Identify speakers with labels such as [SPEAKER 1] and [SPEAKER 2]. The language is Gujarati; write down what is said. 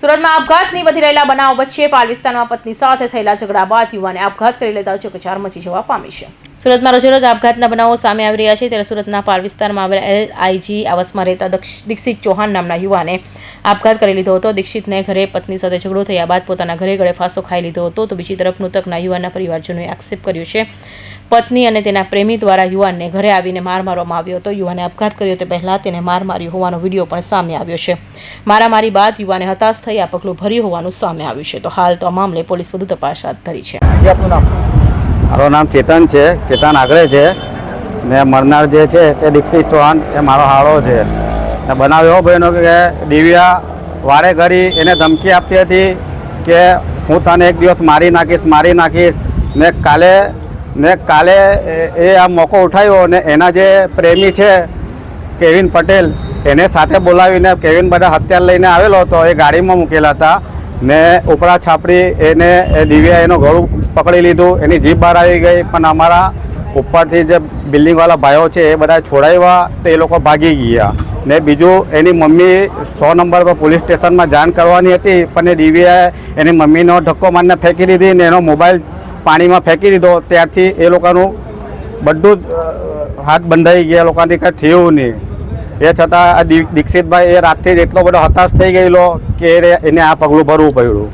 [SPEAKER 1] સુરતમાં આપઘાતની વધી રહેલા બનાવ વચ્ચે પાલ વિસ્તારમાં પત્ની સાથે થયેલા ઝઘડા બાદ યુવાને આપઘાત કરી લેતા ચકચાર મચી જવા પામી છે. સુરતમાં રોજેરોજ આપઘાતના બનાવો સામે આવી રહ્યા છે. ત્યારે સુરતના પાલ વિસ્તારમાં આવેલા એલ આઈજી આવાસમાં રહેતા દક્ષ- દીક્ષિત ચૌહાણ નામના યુવાને આપઘાત કરી લીધો હતો. દીક્ષિતને ઘરે પત્ની સાથે ઝઘડો થયા બાદ પોતાના ઘરે ગળે ફાંસો ખાઈ લીધો હતો. તો બીજી તરફ મૃતકના યુવાનના પરિવારજનોએ આક્ષેપ કર્યો છે. પત્ની અને તેના પ્રેમી દ્વારા યુવાનને ઘરે આવીને માર મારવામાં આવ્યો હતો. યુવાને આપઘાત કર્યો તે પહેલાં તેને માર માર્યો હોવાનો વીડિયો પણ સામે આવ્યો છે. મારામારી બાદ યુવાને હતાશ થઈ આ પગલું ભર્યું હોવાનું સામે આવ્યું છે. તો હાલ તો આ મામલે પોલીસ વધુ તપાસ હાથ ધરી છે.
[SPEAKER 2] મારું નામ ચેતન છે. ચેતન આગળ છે. ને મરનાર જે છે તે દીક્ષિત ચૌહાણ. એ મારો હાળો છે. ને બનાવ એવો બન્યો કે દિવ્યા વારે ઘડી એને ધમકી આપતી હતી કે હું તને એક દિવસ મારી નાખીશ મારી નાખીશ. ને કાલે ને કાલે એ- આ મોકો ઉઠાવ્યો ને એના જે પ્રેમી છે, કેવિન પટેલ, એને સાથે બોલાવીને કેવિન બધા હથિયાર લઈને આવેલો હતો, એ ગાડીમાં મૂકેલા હતા. ને ઉપરા છાપરી એને દિવ્યા એનું ગળું પકડી લીધું, એની જીભ બહાર આવી ગઈ, પણ અમારા ઉપરથી જે બિલ્ડિંગવાળા ભાઈઓ છે, એ બધા છોડાવ્યા, તો એ લોકો ભાગી ગયા. ને બીજું, એની મમ્મી સો નંબર પર પોલીસ સ્ટેશનમાં જાણ કરવાની હતી, પણ એ દિવ્યાએ એની મમ્મીનો ધક્કો મારીને ફેંકી દીધી ને એનો મોબાઈલ પાણીમાં ફેંકી દીધો. ત્યારથી એ લોકોનું બધું જ હાથ બંધાઈ ગયા. લોકોથી કંઈ થયું નહીં. એ છતાં આ દીક્ષિતભાઈ એ રાતથી જ એટલો બધો હતાશ થઈ ગયેલો કે એને આ પગલું ભરવું પડ્યું.